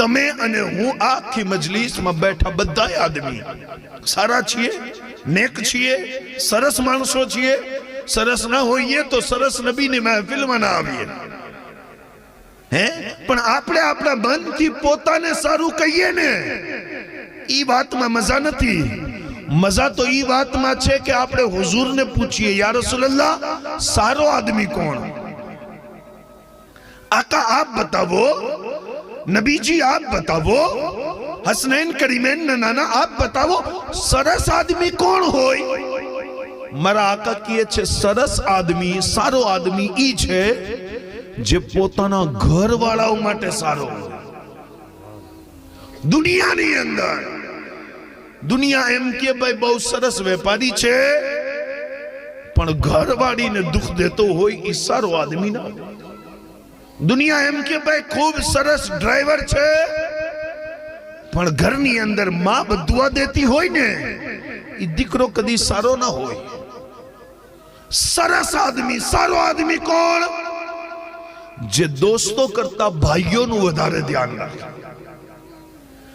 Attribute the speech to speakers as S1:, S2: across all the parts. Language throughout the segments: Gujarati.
S1: તમે અને હું આખી મજલિસમાં બેઠા બધા આદમી. સારા છીએ, નેક છીએ, સરસ માણસો છીએ. સરસ ના હોઈએ તો સરસ નબીની મહેફિલમાં ના આવીએ. હે? પણ આપણે આપણા મનથી પોતાને સારું કહીએ ને, ઈ વાતમાં મજા નથી. મજા તો ઈ વાતમાં છે કે આપણે હુઝુરને પૂછીએ, યા રસૂલલ્લાહ, સારો આદમી કોણ? આકા, આપ બતાવો નબીજી આપ બતાવો હસનૈન કરીમેન નાના આપ બતાવો સરસ આદમી કોણ હોય મારા આકા કહે છે સરસ આદમી સારો આદમી ઈ છે જે પોતાના ઘરવાળાઓ માટે સારો દુનિયાની અંદર દુનિયા એમ કે ભાઈ બહુ સરસ વેપારી છે પણ ઘરવાળીને દુઃખ દેતો હોય એ સારો આદમી ના દુનિયા એમ કે ભાઈ, ખૂબ સરસ ડ્રાઈવર છે, પણ ઘરની અંદરમાં બધું દેતી હોય ને એ દીકરો કદી સારો ના હોય. સરસ આદમી, સારો આદમી કોણ? જે દોસ્તો કરતા ભાઈઓનું વધારે ધ્યાન રાખે.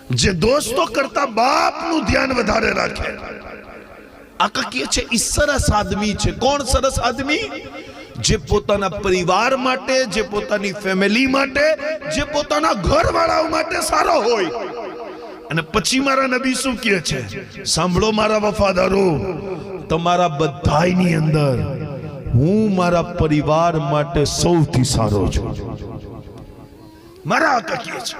S1: જે દોસ્તો કરતા બાપનું ધ્યાન વધારે રાખે. આકા કે છે, ઈ સરસ આદમી છે. કોણ સરસ આદમી? જે પોતાના પરિવાર માટે, જે પોતાની ફેમિલી માટે, જે પોતાના ઘરવાળાઓ માટે સારો હોય. અને પછી મારા નબી શું કહે છે? સાંભળો મારા વફાદારો, તમારા બધાની અંદર હું મારા પરિવાર માટે સૌથી સારો છું. મારા કહે છે,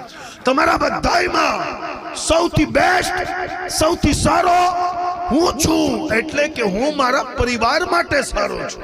S1: તમારા બધાયમાં સૌથી બેસ્ટ સૌથી સારો હું છું, એટલે કે હું મારા પરિવાર માટે સારો છું.